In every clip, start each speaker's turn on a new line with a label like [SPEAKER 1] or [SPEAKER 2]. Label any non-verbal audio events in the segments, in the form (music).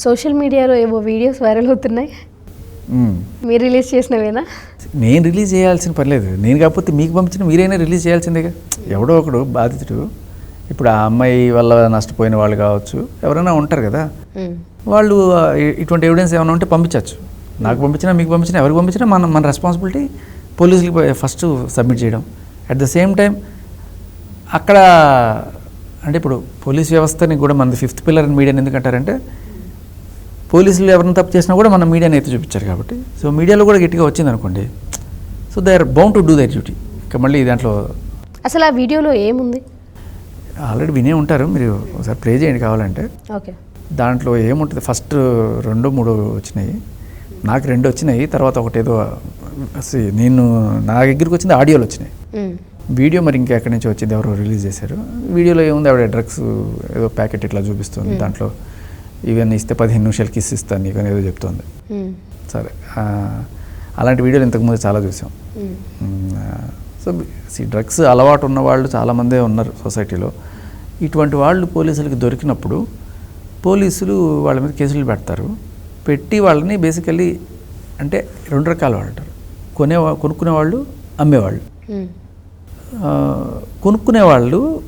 [SPEAKER 1] Social మీడియాలో ఏవో videos viral అవుతున్నాయి. మీరు రిలీజ్ చేసినవేనా?
[SPEAKER 2] నేను రిలీజ్ చేయాల్సిన పర్లేదు నేను కాకపోతే మీకు పంపించిన మీరైనా రిలీజ్ చేయాల్సిందేగా? ఎవడో ఒకడు బాధితుడు. ఇప్పుడు ఆ అమ్మాయి వల్ల నష్టపోయిన వాళ్ళు కావచ్చు ఎవరైనా ఉంటారు కదా. వాళ్ళు ఇటువంటి ఎవిడెన్స్ ఏమైనా ఉంటే పంపించవచ్చు నాకు పంపించినా మీకు పంపించినా ఎవరికి పంపించినా మన మన రెస్పాన్సిబిలిటీ పోలీసులకి ఫస్ట్ సబ్మిట్ చేయడం. అట్ ద సేమ్ టైం అక్కడ అంటే ఇప్పుడు పోలీస్ వ్యవస్థని కూడా మనది ఫిఫ్త్ పిల్లర్ అని మీడియాని ఎందుకంటారంటే పోలీసులు ఎవరిని తప్పు చేసినా కూడా మన మీడియాని అయితే చూపించారు కాబట్టి. సో మీడియాలో కూడా గట్టిగా వచ్చింది అనుకోండి so they are bound to do their duty ఇంకా మళ్ళీ దాంట్లో
[SPEAKER 1] అసలు ఆ వీడియోలో ఏముంది?
[SPEAKER 2] ఆల్రెడీ వినే ఉంటారు. మీరు ఒకసారి ప్లే చేయండి కావాలంటే.
[SPEAKER 1] ఓకే.
[SPEAKER 2] దాంట్లో ఏముంటుంది? ఫస్ట్ రెండు మూడు వచ్చినాయి. నాకు రెండు వచ్చినాయి. తర్వాత ఒకటి ఏదో see, నేను నా దగ్గరికి వచ్చింది ఆడియోలు వచ్చినాయి. వీడియో మరి ఇంకా ఎక్కడి నుంచి వచ్చింది? ఎవరో రిలీజ్ చేశారు. వీడియోలో ఏముంది? ఆవిడ డ్రగ్స్ ఏదో ప్యాకెట్ ఇట్లా చూపిస్తుంది దాంట్లో. ఇవన్నీ ఇస్తే పదిహేను నిమిషాలు కిస్ ఇస్తాను నీకు ఏదో చెప్తుంది.
[SPEAKER 1] మ్మ్.
[SPEAKER 2] సరే అలాంటి వీడియోలు ఇంతకుముందు చాలా చూసాం.
[SPEAKER 1] మ్మ్.
[SPEAKER 2] సో సి డ్రగ్స్ అలవాటు ఉన్న వాళ్ళు చాలామందే ఉన్నారు సొసైటీలో ఇటువంటి వాళ్ళు పోలీసులకి దొరికినప్పుడు పోలీసులు వాళ్ళ మీద కేసులు పెడతారు. పెట్టి వాళ్ళని బేసికల్లీ అంటే రెండు రకాల వాళ్ళు ఉంటారు కొనే కొనుక్కునే వాళ్ళు అమ్మేవాళ్ళు.
[SPEAKER 1] మ్మ్.
[SPEAKER 2] ఆ, కొనుక్కునే వాళ్ళు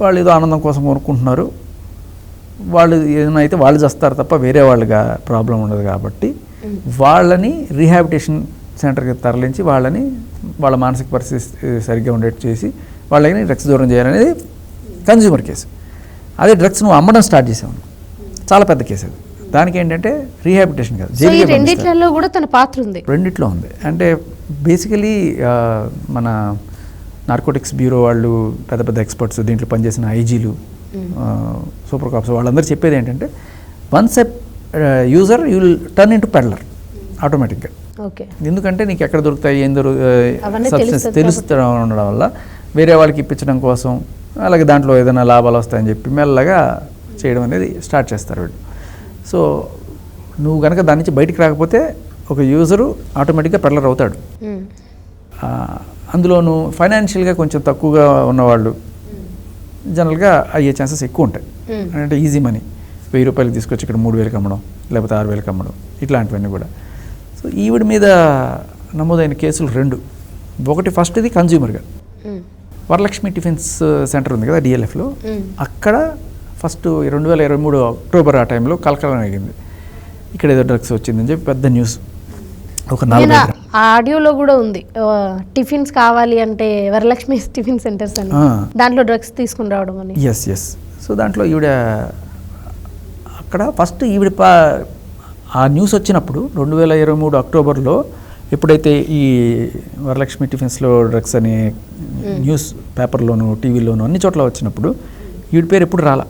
[SPEAKER 2] వాళ్ళు ఏదో ఆనందం కోసం కొనుక్కుంటున్నారు. వాళ్ళు ఏదైనా అయితే వాళ్ళు చేస్తారు తప్ప వేరే వాళ్ళగా ప్రాబ్లం ఉండదు కాబట్టి వాళ్ళని రీహాబిటేషన్ సెంటర్కి తరలించి వాళ్ళని వాళ్ళ మానసిక పరిస్థితి సరిగ్గా ఉండేట్టు చేసి వాళ్ళని డ్రగ్స్ దూరం చేయాలనేది కన్జ్యూమర్ కేసు. అదే డ్రగ్స్ నువ్వు అమ్మడం స్టార్ట్ చేసావు చాలా పెద్ద కేసు అది. దానికి ఏంటంటే రీహాబిటేషన్ కాదు.
[SPEAKER 1] రెండిట్లలో కూడా తన పాత్ర ఉంది.
[SPEAKER 2] రెండిట్లో ఉంది. అంటే బేసికలీ మన నార్కోటిక్స్ బ్యూరో వాళ్ళు పెద్ద పెద్ద ఎక్స్పర్ట్స్ దీంట్లో పనిచేసిన ఐజీలు సూపర్ కాప్స్. వాళ్ళందరూ చెప్పేది ఏంటంటే once a user you will turn into peddler ఆటోమేటిక్గా
[SPEAKER 1] ఓకే.
[SPEAKER 2] ఎందుకంటే నీకు ఎక్కడ దొరుకుతాయి ఏం సబ్స్టెన్స్
[SPEAKER 1] తెలుస్తది
[SPEAKER 2] తెలుస్తూ ఉండడం వల్ల వేరే వాళ్ళకి ఇప్పించడం కోసం అలాగే దాంట్లో ఏదైనా లాభాలు వస్తాయని చెప్పి మెల్లగా చేయడం అనేది స్టార్ట్ చేస్తారు వీళ్ళు. సో నువ్వు కనుక దాని నుంచి బయటికి రాకపోతే ఒక యూజరు ఆటోమేటిక్గా పెడ్లర్ అవుతాడు. అందులోను ఫైనాన్షియల్గా కొంచెం తక్కువగా ఉన్నవాళ్ళు జనరల్గా అయ్యే ఛాన్సెస్ ఎక్కువ ఉంటాయి. అంటే ఈజీ మనీ. వెయ్యి రూపాయలు తీసుకొచ్చి ఇక్కడ మూడు వేలకు అమ్మడం లేకపోతే ఆరు వేలకు అమ్మడం ఇట్లాంటివన్నీ కూడా. సో ఈవిడ మీద నమోదైన కేసులు రెండు. ఒకటి ఫస్ట్ ఇది కన్జ్యూమర్గా. వరలక్ష్మి టిఫిన్స్ సెంటర్ ఉంది కదా డిఎల్ఎఫ్లో. అక్కడ ఫస్ట్ రెండు వేల ఇరవై మూడు అక్టోబర్ ఆ టైంలో కలకలం అయ్యింది. ఇక్కడ ఏదో డ్రగ్స్ వచ్చిందని చెప్పి పెద్ద న్యూస్. ఒక నలభై
[SPEAKER 1] ఆ- ఆడియోలో కూడా ఉంది. టిఫిన్స్ కావాలి అంటే వరలక్ష్మి (laughs) టిఫిన్ సెంటర్స్ అని. దాంట్లో డ్రగ్స్ తీసుకుని రావడం అని.
[SPEAKER 2] ఎస్ ఎస్ సో దాంట్లో ఈవిడ అక్కడ ఫస్ట్ ఈవిడ పా ఆ న్యూస్ వచ్చినప్పుడు రెండు వేల ఇరవై మూడు అక్టోబర్లో ఎప్పుడైతే ఈ వరలక్ష్మి టిఫిన్స్లో డ్రగ్స్ అనే న్యూస్ పేపర్లోను టీవీలోను అన్ని చోట్ల వచ్చినప్పుడు ఈవిడ పేరు ఎప్పుడు రాలా.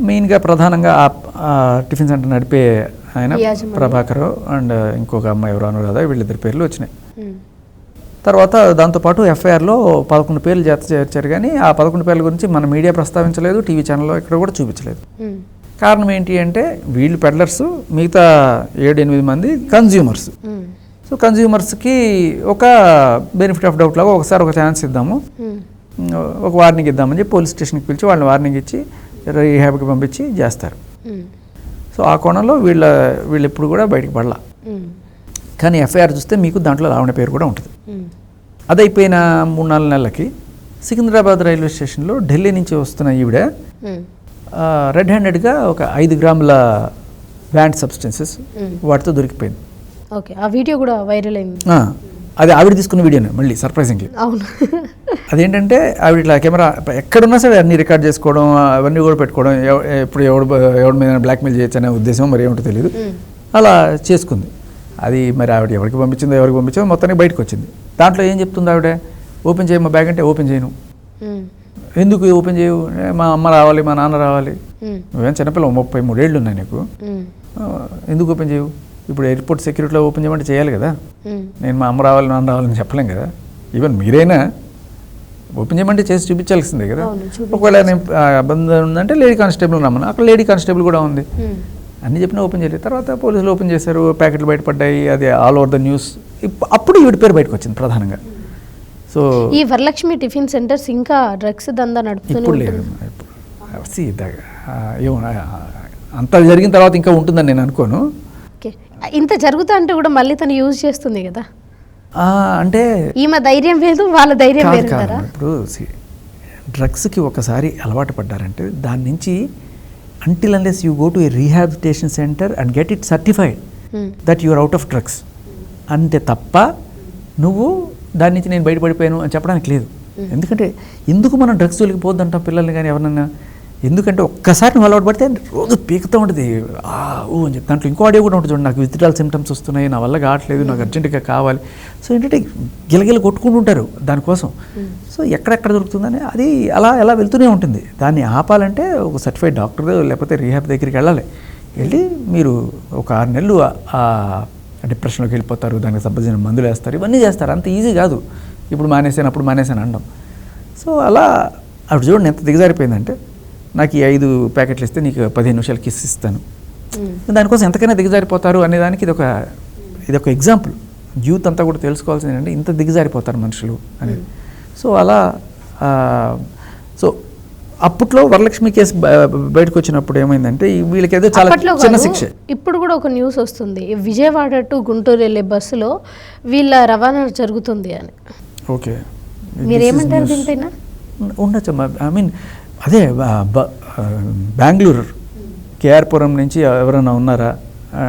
[SPEAKER 2] మెయిన్గా ప్రధానంగా ఆ ఆ టిఫిన్ సెంటర్ నడిపే ఆయన. ప్రభాకర్ అండ్ ఇంకొక అమ్మాయి ఎవరు అనురాధ వీళ్ళిద్దరి పేర్లు వచ్చినాయి. తర్వాత దాంతోపాటు ఎఫ్ఐఆర్లో పదకొండు పేర్లు జత చేర్చారు కానీ ఆ పదకొండు పేర్ల గురించి మన మీడియా ప్రస్తావించలేదు టీవీ ఛానల్లో ఇక్కడ కూడా చూపించలేదు. కారణం ఏంటి అంటే వీళ్ళు పెడ్లర్స్ మిగతా ఏడు ఎనిమిది మంది కన్జ్యూమర్స్. సో కన్జ్యూమర్స్కి ఒక బెనిఫిట్ ఆఫ్ డౌట్ లాగా ఒకసారి ఒక ఛాన్స్ ఇద్దాము. ఒక వార్నింగ్ ఇద్దామని చెప్పి పోలీస్ స్టేషన్కి పిలిచి వాళ్ళని వార్నింగ్ ఇచ్చి రీహాబ్కి పంపించి చేస్తారు. సో ఆ కోణంలో వీళ్ళ వీళ్ళు ఎప్పుడు కూడా బయటకు పడలా. కానీ ఎఫ్ఐఆర్ చూస్తే మీకు దాంట్లో లావణ పేరు కూడా ఉంటుంది.
[SPEAKER 1] మ్మ్.
[SPEAKER 2] అది అయిపోయిన మూడు నాలుగు నెలలకి సికింద్రాబాద్ రైల్వే స్టేషన్లో ఢిల్లీ నుంచి వస్తున్న ఈవిడ రెడ్ హ్యాండెడ్గా ఒక ఐదు గ్రాముల బ్యాండ్ సబ్స్టెన్సెస్. వాటితో దొరికిపోయింది.
[SPEAKER 1] ఓకే. ఆ వీడియో కూడా వైరల్ అయింది.
[SPEAKER 2] అది ఆవిడ తీసుకున్న వీడియోనే మళ్ళీ సర్ప్రైజింగ్లీ
[SPEAKER 1] అవును.
[SPEAKER 2] అదేంటంటే ఆవిడ ఇట్లా కెమెరా ఎక్కడున్నా సరే అన్ని రికార్డ్ చేసుకోవడం అవన్నీ కూడా పెట్టుకోవడం ఇప్పుడు ఎవడు ఎవరి మీద బ్లాక్మెయిల్ చేయొచ్చు అనే ఉద్దేశం మరి ఏమిటో తెలియదు. అలా చేసుకుంది. అది మరి ఆవిడ ఎవరికి పంపించిందో ఎవరికి పంపించిందో మొత్తానికి బయటకు వచ్చింది. దాంట్లో ఏం చెప్తుంది ఆవిడ? ఓపెన్ చేయమ్మా బ్యాగ్ అంటే ఓపెన్ చేయను. ఎందుకు ఓపెన్ చేయవు? మా అమ్మ రావాలి మా నాన్న రావాలి. నువ్వేం చిన్నపిల్ల ముప్పై మూడేళ్ళు ఉన్నాయి నీకు. ఎందుకు ఓపెన్ చేయవు? ఇప్పుడు ఎయిర్పోర్ట్ సెక్యూరిటీలో ఓపెన్ చేయమంటే చేయాలి కదా. నేను మా అమ్మ రావాలి నాన్న రావాలని చెప్పలేం కదా. ఈవెన్ మీరైనా ఓపెన్ చేయమంటే చేసి చూపించాల్సిందే కదా. ఒకవేళ నేను ఆ, ఇబ్బంది ఉందంటే లేడీ కానిస్టేబుల్ రమ్మను. అక్కడ లేడీ కానిస్టేబుల్ కూడా ఉంది. అన్ని చెప్పినా ఓపెన్ చేయలేదు. తర్వాత పోలీసులు ఓపెన్ చేశారు ప్యాకెట్లు బయటపడ్డాయి అది ఆల్ ఓవర్ ద న్యూస్ అప్పుడు ఈవిడ పేరు బయటకు వచ్చింది ప్రధానంగా. సో
[SPEAKER 1] ఈ వరలక్ష్మి టిఫిన్ సెంటర్స్ ఇంకా డ్రగ్స్ దందా
[SPEAKER 2] ఇప్పుడు లేదు. ఏమో అంత జరిగిన తర్వాత ఇంకా ఉంటుందని నేను అనుకోను.
[SPEAKER 1] ఇంత జరుగుతా అంటే కూడా మళ్ళీ తను యూజ్ చేస్తుంది కదా.
[SPEAKER 2] అంటే
[SPEAKER 1] ఈమె ధైర్యం లేదు వాళ్ళ ధైర్యం
[SPEAKER 2] కదా ఇప్పుడు డ్రగ్స్కి ఒకసారి అలవాటు పడ్డారంటే దాని నుంచి until unless you go to a rehabilitation centre and get it certified that you're out of drugs అంతే తప్ప నువ్వు దాని నుంచి నేను బయటపడిపోయాను అని చెప్పడానికి లేదు. ఎందుకంటే ఎందుకు మనం డ్రగ్స్ జోలికి పోద్దంటాం పిల్లల్ని కానీ ఎవరన్నా? ఎందుకంటే ఒక్కసారి నువ్వు అలవాటు పడితే రోజు పీకుతూ ఉంటుంది. ఆ ఊ అని చెప్పి. దాంట్లో ఇంకో ఆడియో కూడా ఉంటుంది చూడండి. నాకు విత్డ్రాల్ సిమ్టమ్స్ వస్తున్నాయి నా వల్ల కావట్లేదు నాకు అర్జెంటుగా కావాలి. సో ఏంటంటే గిలగిల కొట్టుకుంటుంటారు దానికోసం. సో ఎక్కడెక్కడ దొరుకుతుందని అది అలా ఎలా వెళ్తూనే ఉంటుంది. దాన్ని ఆపాలంటే ఒక సర్టిఫైడ్ డాక్టర్ లేకపోతే రీహాబ్ దగ్గరికి వెళ్ళాలి. వెళ్ళి మీరు ఒక ఆరు నెలలు ఆ డిప్రెషన్లోకి వెళ్ళిపోతారు. దానికి సంబంధించిన మందులు వేస్తారు. ఇవన్నీ చేస్తారు. అంత ఈజీ కాదు. ఇప్పుడు మానేసాను అప్పుడు మానేసాను అనడం సో అలా అప్పుడు చూడండి ఎంత దిగజారిపోయిందంటే నాకు ఈ ఐదు ప్యాకెట్లు ఇస్తే నీకు పదిహేను నిమిషాలు కిస్ ఇస్తాను. దానికోసం ఎంతకైనా దిగజారిపోతారు అనే దానికి ఇది ఒక ఇది ఒక ఎగ్జాంపుల్. యూత్ అంతా కూడా తెలుసుకోవాల్సింది ఏంటంటే ఇంత దిగజారిపోతారు మనుషులు అనేది. సో అలా సో అప్పట్లో వరలక్ష్మి కేసు బయటకు వచ్చినప్పుడు ఏమైందంటే వీళ్ళకి ఏదో చాలా చిన్న శిక్ష.
[SPEAKER 1] ఇప్పుడు కూడా ఒక న్యూస్ వస్తుంది. విజయవాడ టు గుంటూరు వెళ్ళే బస్సులో వీళ్ళ రవాణా జరుగుతుంది అని.
[SPEAKER 2] ఓకే.
[SPEAKER 1] మీరేమంటారు దీనిపైన?
[SPEAKER 2] ఉండొచ్చు ఐ మీన్ అదే బెంగళూరు కేఆర్పురం నుంచి ఎవరైనా ఉన్నారా?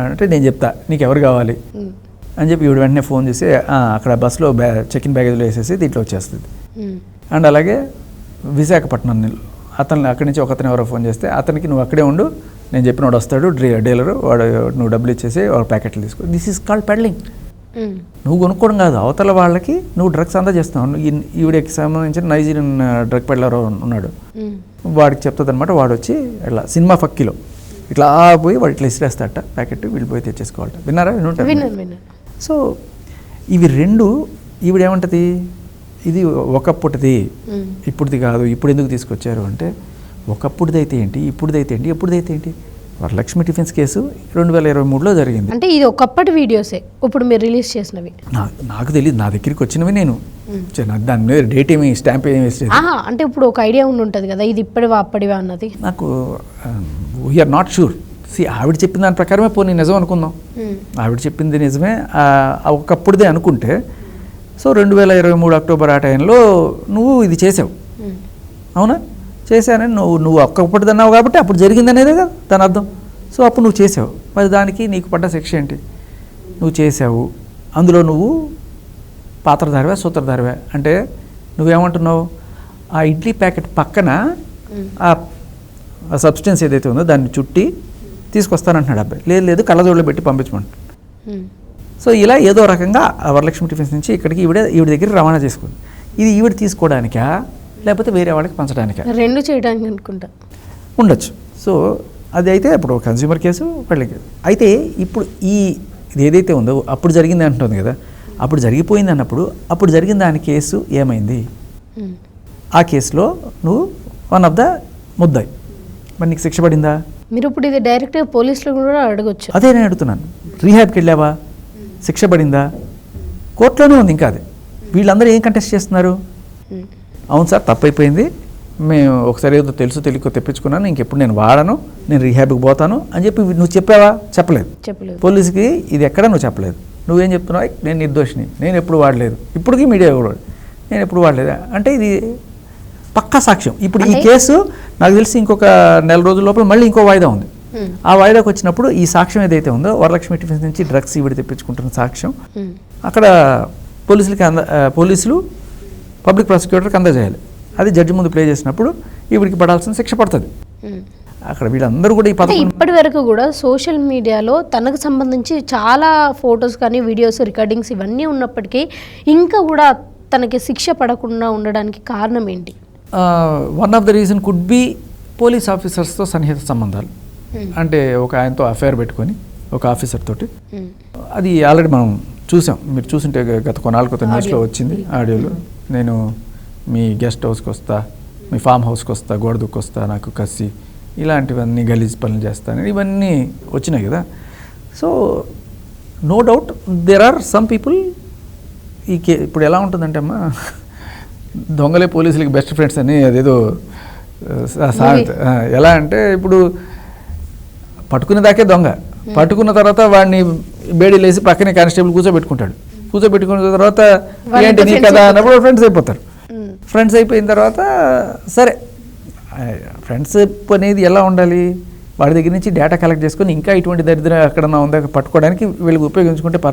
[SPEAKER 2] అంటే నేను చెప్తా నీకు ఎవరు కావాలి అని చెప్పి ఈవిడ వెంటనే ఫోన్ చేసి "ఆ, అక్కడ బస్సులో బ్యా చెక్ ఇన్ బ్యాగేజ్లో వేసేసి దీంట్లో వచ్చేస్తుంది. అండ్ అలాగే విశాఖపట్నం అతను అక్కడి నుంచి ఒకతను ఎవరో ఫోన్ చేస్తే అతనికి నువ్వు అక్కడే ఉండు నేను చెప్పిన వాడు వస్తాడు డ్రీ- డీలరు వాడు నువ్వు డబ్బులు ఇచ్చేసి వాడు ప్యాకెట్లు తీసుకో దిస్ ఈస్ కాల్డ్ పెడ్లింగ్. నువ్వు కొనుక్కోవడం కాదు అవతల వాళ్ళకి నువ్వు డ్రగ్స్ అందజేస్తున్నావు ఈవిడకి సంబంధించిన నైజీరియన్ డ్రగ్ పెడ్లర్ ఉన్నాడు. వాడికి చెప్తుంది అనమాట వాడు వచ్చి ఇట్లా సినిమా ఫక్కిలో. ఇట్లా పోయి వాడు ఇట్లా ఇసిరేస్తాడట ప్యాకెట్ వీళ్ళు పోయి తెచ్చేసుకోవాలట. విన్నారా? వినుంటారు? సో ఇవి రెండు ఈవిడేమంటది ఇది ఒకప్పుటిది. ఇప్పుడుది కాదు ఇప్పుడు ఎందుకు తీసుకొచ్చారు అంటే ఒకప్పుడుదైతే ఏంటి ఇప్పుడుదైతే ఏంటి ఎప్పుడుదైతే ఏంటి? వరలక్ష్మి టిఫిన్స్ కేసు రెండు వేల ఇరవై మూడులో జరిగింది.
[SPEAKER 1] అంటే ఇది ఒకప్పటి వీడియోసే ఇప్పుడు మీరు రిలీజ్ చేసినవి.
[SPEAKER 2] నాకు తెలియదు నా దగ్గరికి వచ్చినవి నేను. దాని మీద డేట్ ఏమి స్టాంప్ ఏమి వేసేది.
[SPEAKER 1] అంటే ఇప్పుడు ఒక ఐడియా ఉండి ఉంటుంది కదా ఇది ఇప్పటివా అప్పటివా అన్నది.
[SPEAKER 2] నాకు వీఆర్ నాట్ షూర్ సి ఆవిడ చెప్పిన దాని ప్రకారమే పోనీ నిజం అనుకుందాం. ఆవిడ చెప్పింది నిజమే. ఒకప్పుడుదే అనుకుంటే సో రెండు వేల ఇరవై మూడు అక్టోబర్ ఆ టైంలో నువ్వు ఇది చేసావు. అవునా? చేశానని నువ్వు నువ్వు ఒక్కప్పటిది అన్నావు కాబట్టి అప్పుడు జరిగిందనేదే కదా దాని అర్థం. సో అప్పుడు నువ్వు చేసావు. మరి దానికి నీకు పడ్డ శిక్ష ఏంటి? నువ్వు చేసావు. అందులో నువ్వు పాత్రధారివా సూత్రధారివా? అంటే నువ్వేమంటున్నావు? ఆ ఇడ్లీ ప్యాకెట్ పక్కన ఆ సబ్స్టెన్స్ ఏదైతే ఉందో దాన్ని చుట్టి తీసుకొస్తానంటున్నాడు అబ్బాయి. లేదు లేదు కళ్ళజోళ్ళు పెట్టి పంపించమంటు సో ఇలా ఏదో రకంగా ఆ వరలక్ష్మి టిఫిన్స్ నుంచి ఇక్కడికి ఈవిడ ఈవిడ దగ్గర రవాణా చేసుకుంది. ఇది ఈవిడ తీసుకోవడానికా? లేకపోతే వేరే వాళ్ళకి పంచడానికా?
[SPEAKER 1] రెండు చేయడానికి అనుకుంటా.
[SPEAKER 2] ఉండొచ్చు. సో అది అయితే అప్పుడు కన్స్యూమర్ కేసు వాళ్ళకి అయితే ఇప్పుడు ఈ ఇది ఏదైతే ఉందో అప్పుడు జరిగింది అంటుంది కదా. అప్పుడు జరిగిపోయింది అన్నప్పుడు అప్పుడు జరిగిన దాని కేసు ఏమైంది? ఆ కేసులో నువ్వు వన్ ఆఫ్ ద ముద్దాయి. మరి నీకు శిక్ష పడిందా?
[SPEAKER 1] మీరు ఇప్పుడు ఇది డైరెక్ట్గా పోలీసులు కూడా అడగొచ్చు.
[SPEAKER 2] అదే నేను అడుగుతున్నాను. రీహాబ్కి వెళ్ళావా? శిక్ష పడిందా? కోర్టులోనే ఉంది ఇంకా అది. వీళ్ళందరూ ఏం కంటెస్ట్ చేస్తున్నారు? అవును సార్ తప్పైపోయింది. మేము ఒకసారి ఏదో తెలుసు తెలియకో తెప్పించుకున్నాను. ఇంకెప్పుడు నేను వాడను నేను రీహాబ్కి పోతాను అని చెప్పి నువ్వు చెప్పావా? చెప్పలేదు.
[SPEAKER 1] చెప్పలేదు.
[SPEAKER 2] పోలీసుకి ఇది ఎక్కడ నువ్వు చెప్పలేదు. నువ్వేం చెప్తున్నావు? నేను నిర్దోషిని. నేను ఎప్పుడు వాడలేదు. ఇప్పటికీ మీడియా కూడా నేను ఎప్పుడు వాడలేదు. అంటే ఇది పక్కా సాక్ష్యం. ఇప్పుడు ఈ కేసు నాకు తెలిసి ఇంకొక నెల రోజుల లోపల మళ్ళీ ఇంకో వాయిదా ఉంది. ఆ వాయిదాకి వచ్చినప్పుడు ఈ సాక్ష్యం ఏదైతే ఉందో వరలక్ష్మి టిఫిన్స్ నుంచి డ్రగ్స్ ఈవిడ తెప్పించుకుంటున్న సాక్ష్యం. అక్కడ పోలీసులకి అంద పోలీసులు పబ్లిక్ ప్రాసిక్యూటర్కి అందజేయాలి అది జడ్జి ముందు ప్లే చేసినప్పుడు ఈవిడికి పడాల్సిన శిక్ష పడుతుంది. అక్కడ వీళ్ళందరూ కూడా ఈ పథకం
[SPEAKER 1] ఇప్పటి వరకు కూడా సోషల్ మీడియాలో తనకు సంబంధించి చాలా ఫొటోస్ కానీ వీడియోస్ రికార్డింగ్స్ ఇవన్నీ ఉన్నప్పటికీ ఇంకా కూడా తనకి శిక్ష పడకుండా ఉండడానికి కారణం ఏంటి?
[SPEAKER 2] One of the reason could be police ఆఫీసర్స్తో సన్నిహిత సంబంధాలు. అంటే ఒక ఆయనతో అఫైర్ పెట్టుకొని ఒక ఆఫీసర్ తోటి. అది ఆల్రెడీ మనం చూసాం. మీరు చూసింటే గత కొన్నాళ్ళ క్రితం న్యూస్లో. వచ్చింది ఆడియోలో. నేను మీ గెస్ట్ హౌస్కి వస్తా మీ ఫామ్ హౌస్కి వస్తా గోడ దుక్కొస్తా నాకు కసి ఇలాంటివన్నీ గలీజ్ పనులు చేస్తాను ఇవన్నీ వచ్చినాయి కదా. So no doubt there are some people ఈ కే ఇప్పుడు ఎలా ఉంటుందంటే అమ్మా దొంగలే పోలీసులకి బెస్ట్ ఫ్రెండ్స్ అని అదేదో సామెత ఎలా అంటే ఇప్పుడు పట్టుకునే దాకే దొంగ పట్టుకున్న తర్వాత వాడిని బేడీలేసి పక్కనే కానిస్టేబుల్ కూర్చోబెట్టుకుంటాడు. కూర్చోబెట్టుకున్న తర్వాత ఏంటి నీ కదా? అన్నప్పుడు ఫ్రెండ్స్ అయిపోతారు. ఫ్రెండ్స్ అయిపోయిన తర్వాత సరే ఫ్రెండ్షిప్ అనేది ఎలా ఉండాలి? వాడి దగ్గర నుంచి డేటా కలెక్ట్ చేసుకొని ఇంకా ఇటువంటి దరిద్రం ఎక్కడన్నా ఉందా? పట్టుకోవడానికి వీళ్ళకి ఉపయోగించుకుంటే పర్లేదు.